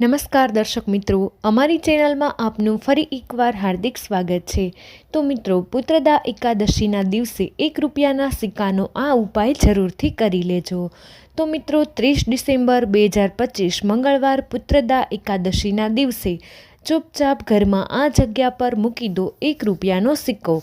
નમસ્કાર દર્શક મિત્રો, અમારી ચેનલમાં આપનું ફરી એકવાર હાર્દિક સ્વાગત છે. તો મિત્રો, પુત્રદા એકાદશીના દિવસે એક રૂપિયાના સિક્કાનો આ ઉપાય જરૂરથી કરી લેજો. તો મિત્રો, ત્રીસ ડિસેમ્બર બે હજાર પચીસ મંગળવાર પુત્રદા એકાદશીના દિવસે ચૂપચાપ ઘરમાં આ જગ્યા પર મૂકી દો એક રૂપિયાનો સિક્કો.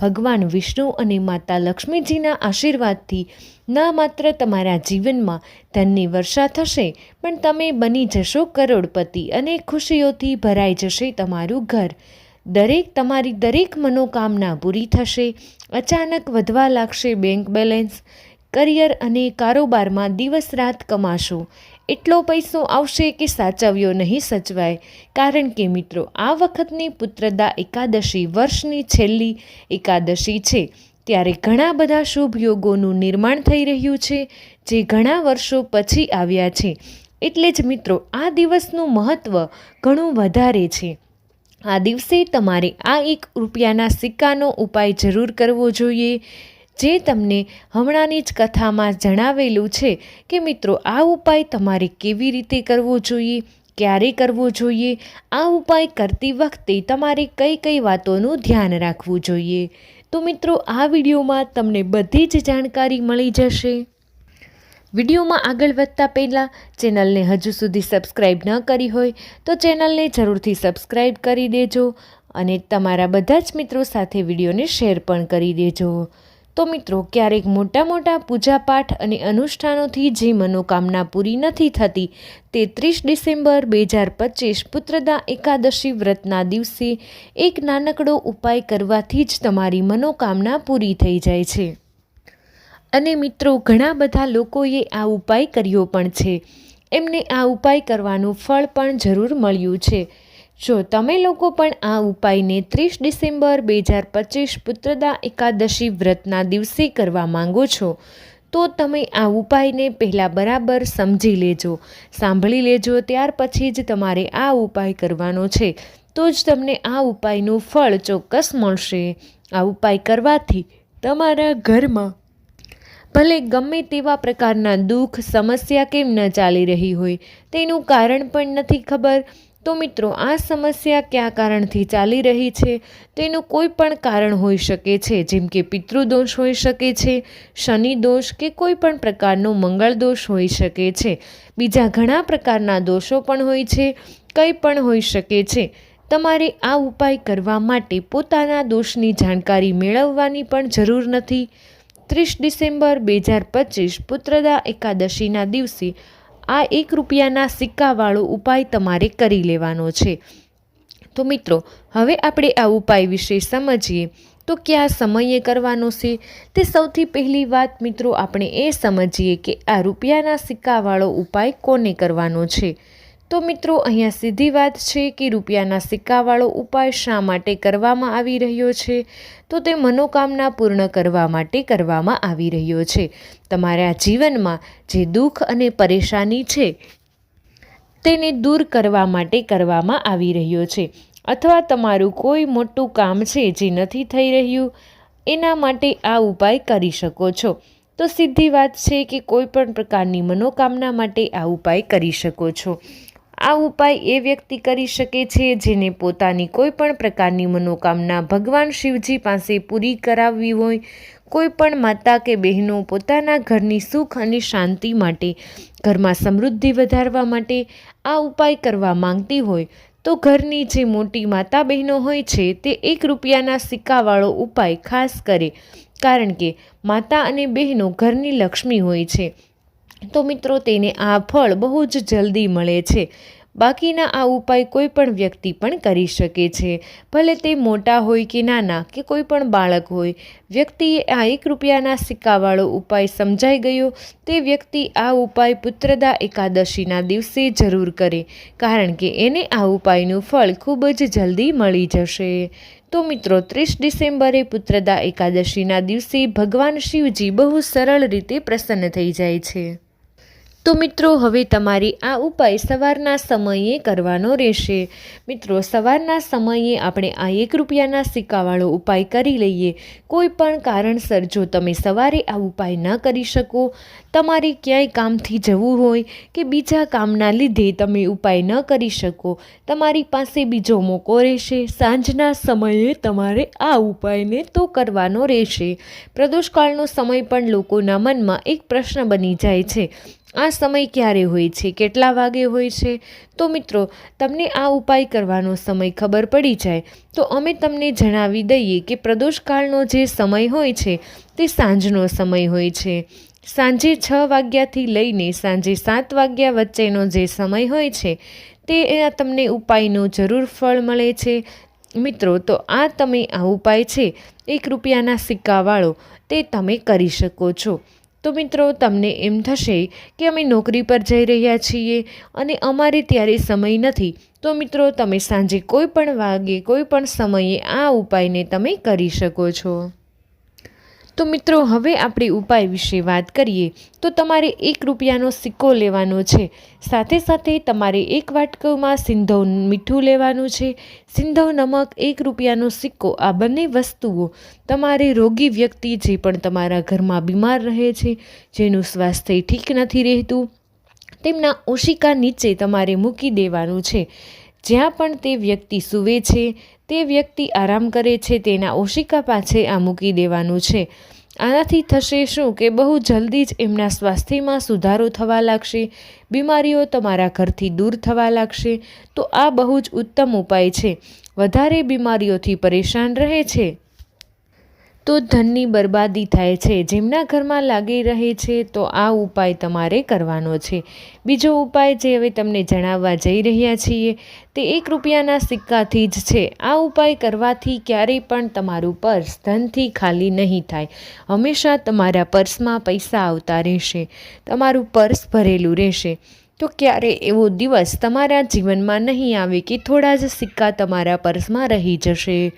ભગવાન વિષ્ણુ અને માતા લક્ષ્મીજીના આશીર્વાદથી ન માત્ર તમારા જીવનમાં ધનની વર્ષા થશે, પણ તમે બની જશો કરોડપતિ અને ખુશીઓથી ભરાઈ જશે તમારું ઘર. દરેક તમારી દરેક મનોકામના પૂરી થશે. અચાનક વધવા લાગશે બેંક બેલેન્સ. કરિયર અને કારોબારમાં દિવસ રાત કમાશો. એટલો પૈસો આવશે કે સાચવ્યો નહીં સચવાય. કારણ કે મિત્રો, આ વખતની પુત્રદા એકાદશી વર્ષની છેલ્લી એકાદશી છે. ત્યારે ઘણા બધા શુભ યોગોનું નિર્માણ થઈ રહ્યું છે, જે ઘણા વર્ષો પછી આવ્યા છે. એટલે જ મિત્રો, આ દિવસનું મહત્ત્વ ઘણું વધારે છે. આ દિવસે તમારે આ એક રૂપિયાના સિક્કાનો ઉપાય જરૂર કરવો જોઈએ. જે તમને હમણાંની જ કથામાં જણાવેલું છે કે મિત્રો, આ ઉપાય તમારે કેવી રીતે કરવો જોઈએ? ક્યારે કરવો જોઈએ? આ ઉપાય કરતી વખતે તમારે કઈ કઈ વાતોનું ધ્યાન રાખવું જોઈએ? તો મિત્રો, આ વિડીયોમાં તમને બધી જ જાણકારી મળી જશે. વિડીયોમાં આગળ વધતા પહેલાં ચેનલને હજુ સુધી સબસ્ક્રાઈબ ન કરી હોય તો ચેનલને જરૂરથી સબસ્ક્રાઈબ કરી દેજો અને તમારા બધા જ મિત્રો સાથે વિડીયોને શેર પણ કરી દેજો. તો મિત્રો, ક્યારેક મોટા મોટા પૂજાપાઠ અને અનુષ્ઠાનોથી જે મનોકામના પૂરી નથી થતી તે ત્રીસ ડિસેમ્બર બે હજાર પચીસ પુત્રદા એકાદશી વ્રતના દિવસે એક નાનકડો ઉપાય કરવાથી જ તમારી મનોકામના પૂરી થઈ જાય છે. અને મિત્રો, ઘણા બધા લોકોએ આ ઉપાય કર્યો પણ છે. એમને આ ઉપાય કરવાનું ફળ પણ જરૂર મળ્યું છે. જો તમે લોકો પણ આ ઉપાયને ત્રીસ ડિસેમ્બર બે હજાર પચીસ પુત્રદા એકાદશી વ્રતના દિવસે કરવા માંગો છો, તો તમે આ ઉપાયને પહેલાં બરાબર સમજી લેજો. સાંભળી લેજો, ત્યાર પછી જ તમારે આ ઉપાય કરવાનો છે. તો જ તમને આ ઉપાયનું ફળ ચોક્કસ મળશે. આ ઉપાય કરવાથી તમારા ઘરમાં ભલે ગમે તેવા પ્રકારના દુઃખ, સમસ્યા કેમ ન ચાલી રહી હોય, તેનું કારણ પણ નથી ખબર. તો મિત્રો, આ સમસ્યા કયા કારણથી ચાલી રહી છે? તેનું કોઈ પણ કારણ હોઈ શકે છે, જેમ કે પિતૃદોષ હોઈ શકે છે, શનિ દોષ કે કોઈ પણ પ્રકારનો મંગળ દોષ હોઈ શકે છે. બીજા ઘણા પ્રકારના દોષો પણ હોય છે, કંઈ પણ હોઈ શકે છે. તમારે આ ઉપાય કરવા માટે પોતાના દોષની જાણકારી મેળવવાની પણ જરૂર નથી. ત્રીસ ડિસેમ્બર બે હજાર પચીસ, પુત્રદા એકાદશીના દિવસે આ એક રૂપિયાના સિક્કાવાળો ઉપાય તમારે કરી લેવાનો છે. તો મિત્રો, હવે આપણે આ ઉપાય વિશે સમજીએ. તો કયા સમયે કરવાનો છે? તે સૌથી પહેલી વાત મિત્રો આપણે એ સમજીએ કે આ રૂપિયાના સિક્કાવાળો ઉપાય કોને કરવાનો છે? તો મિત્રો, અહીંયા સીધી વાત છે કે રૂપિયાના સિક્કાવાળો ઉપાય શા માટે કરવામાં આવી રહ્યો છે? તો તે મનોકામના પૂર્ણ કરવા માટે કરવામાં આવી રહ્યો છે. તમારા જીવનમાં જે દુઃખ અને પરેશાની છે, તેને દૂર કરવા માટે કરવામાં આવી રહ્યો છે. અથવા તમારું કોઈ મોટું કામ છે જે નથી થઈ રહ્યું, એના માટે આ ઉપાય કરી શકો છો. તો સીધી વાત છે કે કોઈ પણ પ્રકારની મનોકામના માટે આ ઉપાય કરી શકો છો. આ ઉપાય એ વ્યક્તિ કરી શકે છે જેને પોતાની કોઈ પણ પ્રકારની મનોકામના ભગવાન શિવજી પાસે પૂરી કરાવવી હોય કોઈ પણ માતા કે બહેનો પોતાના ઘરની સુખ અને શાંતિ માટે, ઘરમાં સમૃદ્ધિ વધારવા માટે આ ઉપાય કરવા માંગતી હોય, તો ઘરની જે મોટી માતા બહેનો હોય છે તે એક રૂપિયાના સિક્કાવાળો ઉપાય ખાસ કરે, કારણ કે માતા અને બહેનો ઘરની લક્ષ્મી હોય છે. તો મિત્રો તેને આ ફળ બહુ જ જલ્દી મળે છે. બાકીના આ ઉપાય કોઈ પણ વ્યક્તિ પણ કરી શકે છે. ભલે તે મોટા હોય કે નાના કે કોઈ પણ બાળક હોય, વ્યક્તિએ આ એક રૂપિયાના સિક્કાવાળો ઉપાય સમજાઈ ગયો તે વ્યક્તિ આ ઉપાય પુત્રદા એકાદશીના દિવસે જરૂર કરે, કારણ કે એને આ ઉપાયનું ફળ ખૂબ જ જલ્દી મળી જશે. તો મિત્રો ત્રીસ ડિસેમ્બરે પુત્રદા એકાદશીના દિવસે ભગવાન શિવજી બહુ સરળ રીતે પ્રસન્ન થઈ જાય છે. તો મિત્રો, હવે તમારે આ ઉપાય સવારના સમયે કરવાનો રહેશે. મિત્રો, સવારના સમયે આપણે આ એક રૂપિયાના સિક્કાવાળો ઉપાય કરી લઈએ. કોઈ પણ કારણસર જો તમે સવારે આ ઉપાય ન કરી શકો, તમારે ક્યાંય કામથી જવું હોય કે બીજા કામના લીધે તમે ઉપાય ન કરી શકો, તમારી પાસે બીજો મોકો રહેશે. સાંજના સમયે તમારે આ ઉપાયને તો કરવાનો રહેશે. પ્રદોષકાળનો સમય પણ લોકોના મનમાં એક પ્રશ્ન બની જાય છે. આ સમય ક્યારે હોય છે? કેટલા વાગે હોય છે? તો મિત્રો, તમને આ ઉપાય કરવાનો સમય ખબર પડી જાય. તો અમે તમને જણાવી દઈએ કે પ્રદોષકાળનો જે સમય હોય છે, તે સાંજનો સમય હોય છે. સાંજે છ વાગ્યાથી લઈને સાંજે સાત વાગ્યા વચ્ચેનો જે સમય હોય છે, તે તમને ઉપાયનો જરૂર ફળ મળે છે. મિત્રો, તો આ તમે આ ઉપાય છે. એક રૂપિયાના સિક્કાવાળો તે તમે કરી શકો છો. તો મિત્રો, તમને એમ થશે કે અમે નોકરી પર જઈ રહ્યા છીએ અને અમારે ત્યારે સમય નથી. તો મિત્રો, તમે સાંજે કોઈ પણ વાગે, કોઈ પણ સમયે આ ઉપાયને તમે કરી શકો છો. તો મિત્રો, હવે આપણે ઉપાય વિશે વાત કરીએ તો તમારે એક રૂપિયાનો સિક્કો લેવાનો છે. સાથે સાથે તમારે એક વાટકમાં સિંધવ મીઠું લેવાનું છે. સિંધવ નમક એક રૂપિયાનો સિક્કો, આ બંને વસ્તુઓ તમારે રોગી વ્યક્તિ જે પણ તમારા ઘરમાં બીમાર રહે છે, જેનું સ્વાસ્થ્ય ઠીક નથી રહેતું, તેમના ઓશિકા નીચે તમારે મૂકી દેવાનું છે. જ્યાં પણ તે વ્યક્તિ સૂવે છે, તે વ્યક્તિ આરામ કરે છે, તેના ઓશિકા પાસે આ મૂકી દેવાનું છે. આનાથી થશે શું કે બહુ જલ્દી જ એમના સ્વાસ્થ્યમાં સુધારો થવા લાગશે, બીમારીઓ તમારા ઘરથી દૂર થવા લાગશે, તો આ બહુ જ ઉત્તમ ઉપાય છે. વધારે બીમારીઓથી પરેશાન રહે છે. તો ધનની બરબાદી થાય છે. જેમના ઘરમાં લાગી રહે છે, તો આ ઉપાય તમારે કરવાનો છે. બીજો ઉપાય જે હવે તમને જણાવવા જઈ રહ્યા છીએ, તે એક રૂપિયાના સિક્કાથી જ છે. આ ઉપાય કરવાથી ક્યારેય પણ તમારું પર્સ ધનથી ખાલી નહીં થાય. હંમેશા તમારા પર્સમાં પૈસા આવતા રહેશે. તમારું પર્સ ભરેલું રહેશે. તો ક્યારે એવો દિવસ તમારા જીવનમાં નહીં આવે કે થોડા જ સિક્કા તમારા પર્સમાં રહી જશે?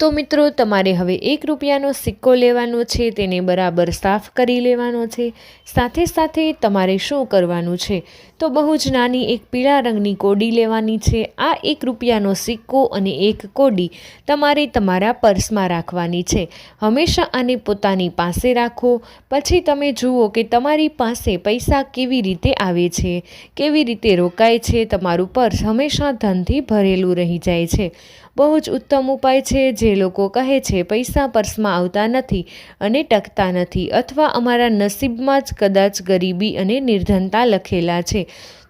તો મિત્રો, તમારે હવે એક રૂપિયાનો સિક્કો લેવાનો છે, તેને બરાબર સાફ કરી લેવાનો છે. સાથે સાથે તમારે શું કરવાનું છે? તો બહુ જ નાની એક પીળા રંગની કોડી લેવાની છે. આ એક રૂપિયાનો સિક્કો અને એક કોડી તમારે તમારા પર્સમાં રાખવાની છે. હંમેશા આને પોતાની પાસે રાખો. પછી તમે જુઓ કે તમારી પાસે પૈસા કેવી રીતે આવે છે, કેવી રીતે રોકાય છે. તમારું પર્સ હંમેશા ધનથી ભરેલું રહી જાય છે. બહુ જ ઉત્તમ ઉપાય છે જે લોકો કહે છે, પૈસા પર્સમાં આવતા નથી અને ટકતા નથી અથવા અમારા નસીબમાં જ કદાચ ગરીબી અને નિર્ધનતા લખેલા છે.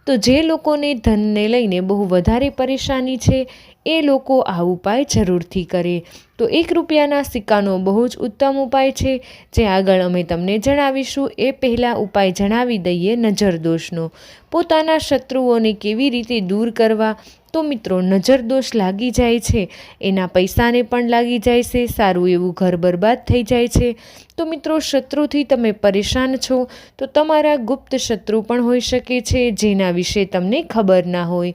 તો જે લોકોને ધનને લઈને બહુ વધારે પરેશાની છે, એ લોકો આ ઉપાય જરૂરથી કરે. તો એક રૂપિયાના સિક્કાનો બહુ જ ઉત્તમ ઉપાય છે, જે આગળ અમે તમને જણાવીશું. એ પહેલાં ઉપાય જણાવી દઈએ નજરદોષનો. પોતાના શત્રુઓને કેવી રીતે દૂર કરવા તો મિત્રો નજર દોષ લાગી જાય છે. એના પૈસાને પણ લાગી જાય છે. સારું એવું ઘર બરબાદ થઈ જાય છે. તો મિત્રો શત્રુથી તમે પરેશાન છો તો તમારા ગુપ્ત શત્રુ પણ હોઈ શકે છે જેના વિશે તમને ખબર ના હોય.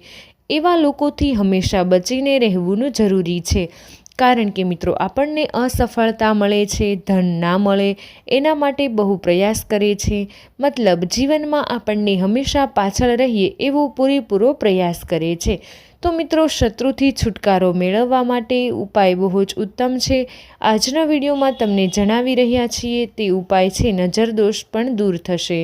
એવા લોકોથી હંમેશા બચીને રહેવું જરૂરી છે. કારણ કે મિત્રો આપણને અસફળતા મળે છે, ધન ના મળે, એના માટે બહુ પ્રયાસ કરે છે. મતલબ જીવનમાં આપણને હંમેશા પાછળ રહીએ એવો પૂરેપૂરો પ્રયાસ કરે છે. તો મિત્રો, શત્રુથી છુટકારો મેળવવા માટે ઉપાય બહુ જ ઉત્તમ છે. આજના વિડીયોમાં તમને જણાવી રહ્યા છીએ, તે ઉપાય છે નજરદોષ પણ દૂર થશે.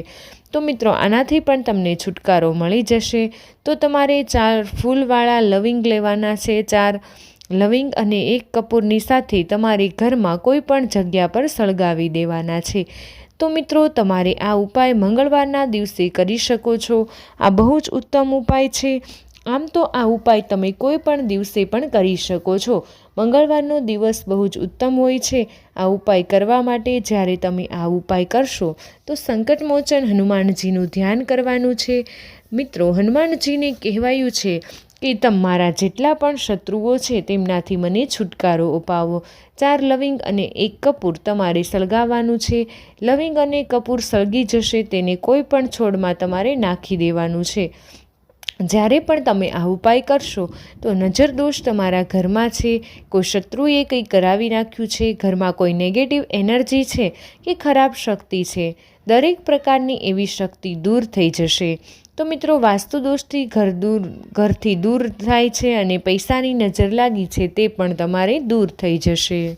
તો મિત્રો, આનાથી પણ તમને છુટકારો મળી જશે. તો તમારે ચાર ફૂલવાળા લવિંગ લેવાના છે. ચાર લવિંગ અને એક કપૂરની સાથે તમારે ઘરમાં કોઈ પણ જગ્યા પર સળગાવી દેવાના છે. તો મિત્રો, તમારે આ ઉપાય મંગળવારના દિવસે કરી શકો છો. આ બહુ જ ઉત્તમ ઉપાય છે. આમ તો આ ઉપાય તમે કોઈ પણ દિવસે પણ કરી શકો છો. મંગળવારનો દિવસ બહુ જ ઉત્તમ હોય છે. આ ઉપાય કરવા માટે જ્યારે તમે આ ઉપાય કરશો, તો સંકટમોચન હનુમાનજીનું ધ્યાન કરવાનું છે. મિત્રો, હનુમાનજીને કહેવાયું છે કે તમારા જેટલા પણ શત્રુઓ છે, તેમનાથી મને છુટકારો અપાવો. ચાર લવિંગ અને એક કપૂર તમારે સળગાવવાનું છે. લવિંગ અને કપૂર સળગી જશે, તેને કોઈ પણ છોડમાં તમારે નાખી દેવાનું છે. જ્યારે પણ તમે આ ઉપાય કરશો, તો નજર દોષ તમારા ઘરમાં છે. કોઈ શત્રુએ કંઈ કરાવી નાખ્યું છે? ઘરમાં કોઈ નેગેટિવ એનર્જી છે કે ખરાબ શક્તિ છે? દરેક પ્રકારની એવી શક્તિ દૂર થઈ જશે. તો મિત્રો, વાસ્તુ દોષથી ઘર દૂર, ઘરથી દૂર થાય છે અને પૈસાની નજર લાગી છે તે પણ તમારે દૂર થઈ જશે.